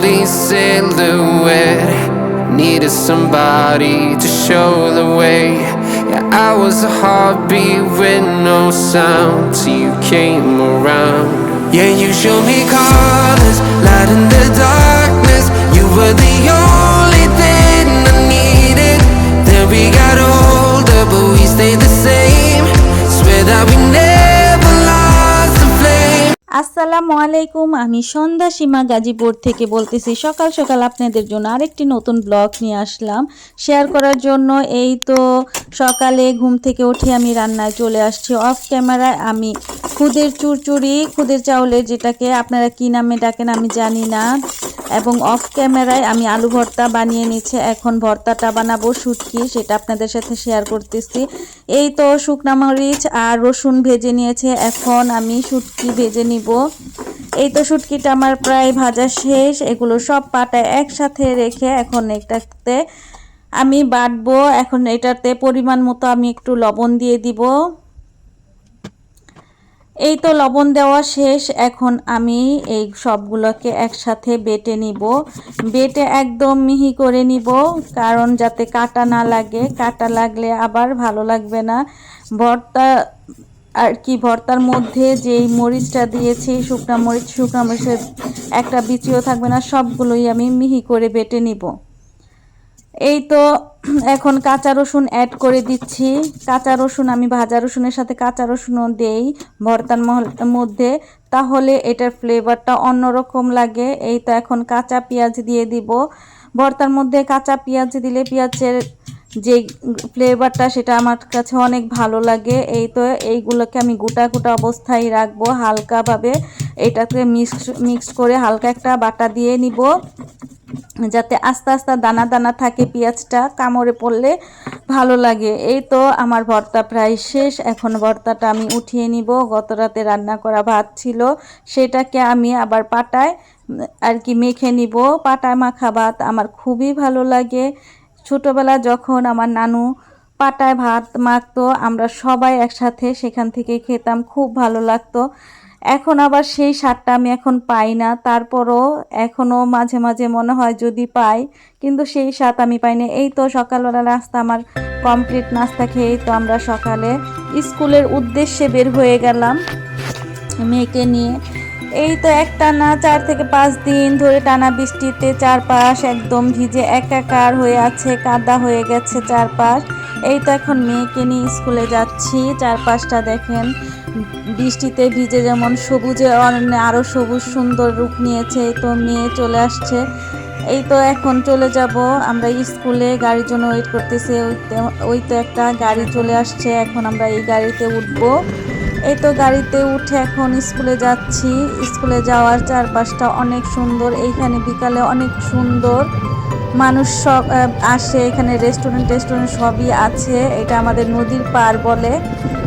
lonely silhouette. Needed somebody to show the way. Yeah, I was a heartbeat with no sound till you came around. Yeah, you showed me colors, light আসসালামু আলাইকুম, আমি সন্ধ্যা সীমা গাজীপুর থেকে বলতেছি, সকাল সকাল আপনাদের জন্য আরেকটি নতুন ব্লগ নিয়ে আসলাম। শেয়ার করার জন্য এই তো সকালে ঘুম থেকে উঠে আমি রান্নায় চলে আসছি অফ ক্যামেরায় আমি খুদের চুরচুরি, খুদের চাউলের যেটাকে আপনারা কি নামে ডাকেন আমি জানি না। এবং অফ ক্যামেরায় আমি আলু ভর্তা বানিয়ে নিচ্ছে। এখন ভর্তাটা বানাবো শুটকি, সেটা আপনাদের সাথে শেয়ার করতেছি। এই তো শুকনা মরিচ আর রসুন ভেজে নিয়েছে। এখন আমি শুটকি ভেজে নিব। এই তো শুটকিটা আমার প্রায় ভাজা শেষ। এগুলো সব পাটা একসাথে রেখে এখন এটাতে আমি বাটবো। এখন এটাতে পরিমাণ মতো আমি একটু লবণ দিয়ে দিব। এই তো লবণ দেওয়া শেষ। এখন আমি এই সবগুলোকে একসাথে বেটে নিব। বেটে একদম মিহি করে নিব, কারণ যাতে কাটা না লাগে। কাটা লাগলে আবার ভালো লাগবে না। ভর্তা আর কি, ভর্তার মধ্যে যেই মরিচটা দিয়েছি, শুকনা মরিচ, শুকনা মরিচের একটা বিচিও থাকবে না, সবগুলোই আমি মিহি করে বেটে নিব। এই তো এখন কাঁচা রসুন অ্যাড করে দিচ্ছি। কাঁচা রসুন আমি ভাজা রসুনের সাথে কাঁচা রসুনও দেই ভর্তার মধ্যে। তাহলে এটার ফ্লেভারটা অন্যরকম লাগে। এই তো এখন কাঁচা পেঁয়াজ দিয়ে দিব। ভর্তার মধ্যে কাঁচা পেঁয়াজ দিলে পেঁয়াজের যে ফ্লেভারটা সেটা আমার কাছে অনেক ভালো লাগে। এই তো এইগুলোকে আমি গোটা গোটা অবস্থায় রাখব হালকাভাবে। এটাকে মিক্স মিক্স করে হালকা একটা বাটা দিয়ে নিব। যাতে আস্তে আস্তে দানা দানা থাকে, পেঁয়াজটা কামড়ে পড়লে ভালো লাগে। এই তো আমার ভর্তা প্রায় শেষ। এখন ভর্তাটা আমি উঠিয়ে নিব। গত রাতে রান্না করা ভাত ছিল, সেটাকে আমি আবার পাটায় আর কি মেখে নিব। পাটায় মাখা ভাত আমার খুবই ভালো লাগে। ছোটোবেলা যখন আমার নানু পাটায় ভাত মাখতো, আমরা সবাই একসাথে সেখান থেকে খেতাম, খুব ভালো লাগতো। এখন আবার সেই সারটা আমি এখন পাই না। তারপরও এখনও মাঝে মাঝে মনে হয় যদি পাই, কিন্তু সেই স্বাদ আমি পাই না। এই তো সকালবেলা নাস্তা, আমার কমপ্লিট নাস্তা খেয়েই তো আমরা সকালে স্কুলের উদ্দেশ্যে বের হয়ে গেলাম মেয়েকে নিয়ে। এই তো একটা না চার থেকে পাঁচ দিন ধরে টানা বৃষ্টিতে চারপাশ একদম ভিজে একাকার হয়ে আছে, কাদা হয়ে গেছে চারপাশ। এই তো এখন মেয়েকে নিয়ে স্কুলে যাচ্ছি, চারপাশটা দেখেন বৃষ্টিতে ভিজে যেমন সবুজে আরও সবুজ সুন্দর রূপ নিয়েছে তো মেয়ে চলে আসছে। এই তো এখন চলে যাব, আমরা স্কুলে গাড়ির জন্য ওয়েট করতেছি, ওই তো একটা গাড়ি চলে আসছে, এখন আমরা এই গাড়িতে উঠবো। এই তো গাড়িতে উঠে এখন স্কুলে যাচ্ছি, স্কুলে যাওয়ার চারপাশটা অনেক সুন্দর, এইখানে বিকালে অনেক সুন্দর। মানুষ সব আসে, এখানে রেস্টুরেন্ট টেস্টুরেন্ট সবই আছে, এটা আমাদের নদীর পার বলে।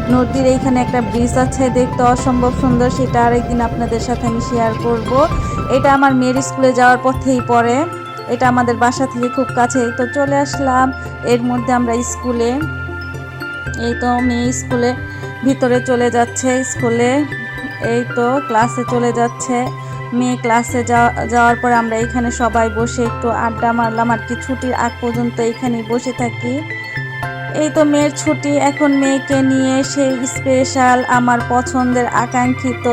নদীর এইখানে একটা ব্রিজ আছে, দেখতে অসম্ভব সুন্দর, সেটা আরেকদিন আপনাদের সাথে আমি শেয়ার করব। এটা আমার মেয়ের স্কুলে যাওয়ার পথেই পড়ে, এটা আমাদের বাসা থেকে খুব কাছে তো চলে আসলাম। এর মধ্যে আমরা স্কুলে এই তো মেয়ে স্কুলে ভিতরে চলে যাচ্ছে স্কুলে এই তো ক্লাসে চলে যাচ্ছে। মেয়ে ক্লাসে যাওয়া- যাওয়ার পর আমরা এখানে সবাই বসে একটু আড্ডা মারলাম, আর কি ছুটির আগ পর্যন্ত এখানেই বসে থাকি। এই তো মেয়ের ছুটি, এখন মেয়েকে নিয়ে সেই স্পেশাল আমার পছন্দের আকাঙ্ক্ষিত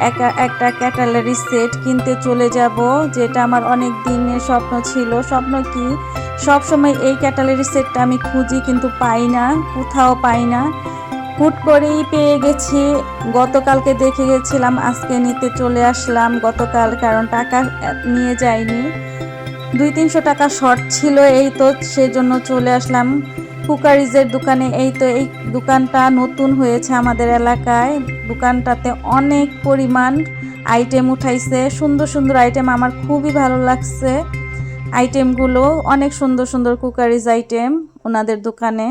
একা- একটা ক্যাটালারি সেট কিনতে চলে যাব, যেটা আমার অনেক দিনের স্বপ্ন ছিল। স্বপ্ন কি? সব সময় এই ক্যাটালারি সেটটা আমি খুঁজি কিন্তু পাই না, কোথাও পাই না। হুট করেই পেয়ে গেছি। গতকালকে দেখে গেছিলাম, আজকে নিতে চলে আসলাম গতকাল, কারণ টাকা নিয়ে যাইনি। দুই তিনশো টাকা শর্ট ছিল এই তো, সেজন্য চলে আসলাম। কুকারিজের দোকানে এই তো, এই দোকানটা নতুন হয়েছে আমাদের এলাকায়। দোকানটাতে অনেক পরিমাণ আইটেম উঠাইছে। সুন্দর সুন্দর আইটেম আমার খুবই ভালো লাগছে। আইটেমগুলো অনেক সুন্দর সুন্দর কুকারিজ আইটেম ওনাদের দোকানে।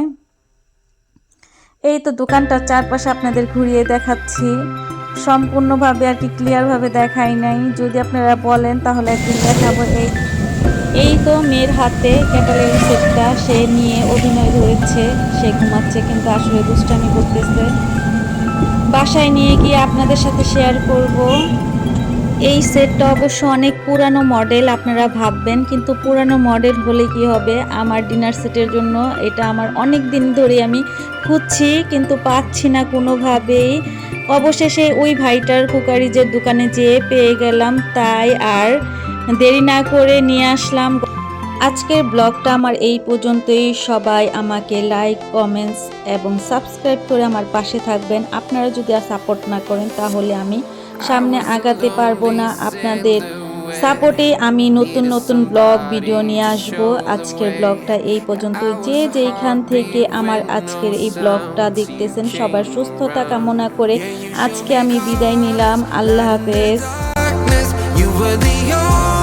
এই তো দোকানটার চারপাশে আপনাদের ঘুরিয়ে দেখাচ্ছি। সম্পূর্ণভাবে আর কি ক্লিয়ারভাবে দেখাই নাই। যদি আপনারা বলেন তাহলে একদিন দেখাবো এই এই তো মেয়ের হাতে ক্যাটালরি সেটটা সে নিয়ে অভিনয় ধরেছে, সে ঘুমাচ্ছে কিন্তু আসলে দুষ্টামি করতেছে। বাসায় নিয়ে গিয়ে আপনাদের সাথে শেয়ার করব। এই সেটটা অবশ্য অনেক পুরানো মডেল আপনারা ভাববেন, কিন্তু পুরানো মডেল হলে কি হবে? আমার ডিনার সেটের জন্য এটা আমার অনেক দিন ধরে আমি খুঁজছি, কিন্তু পাচ্ছি না কোনোভাবেই। অবশেষে ওই ভাইটার কুকারিজের দোকানে যেয়ে পেয়ে গেলাম, তাই আর দেরি না করে নিয়ে আসলাম। আজকের ব্লগটা আমার এই পর্যন্তই। সবাই আমাকে লাইক কমেন্টস এবং সাবস্ক্রাইব করে আমার পাশে থাকবেন। আপনারা যদি সাপোর্ট না করেন, তাহলে আমি সামনে আগাতে পারব না। আপনাদের সাপোর্টে আমি নতুন নতুন ব্লগ ভিডিও নিয়ে আসব। আজকের ব্লগটা এই পর্যন্ত যে যেইখান থেকে আমার আজকের এই ব্লগটা দেখতেছেন, সবার সুস্থতা কামনা করে আজকে আমি বিদায় নিলাম। আল্লাহ হাফেজ. You were the only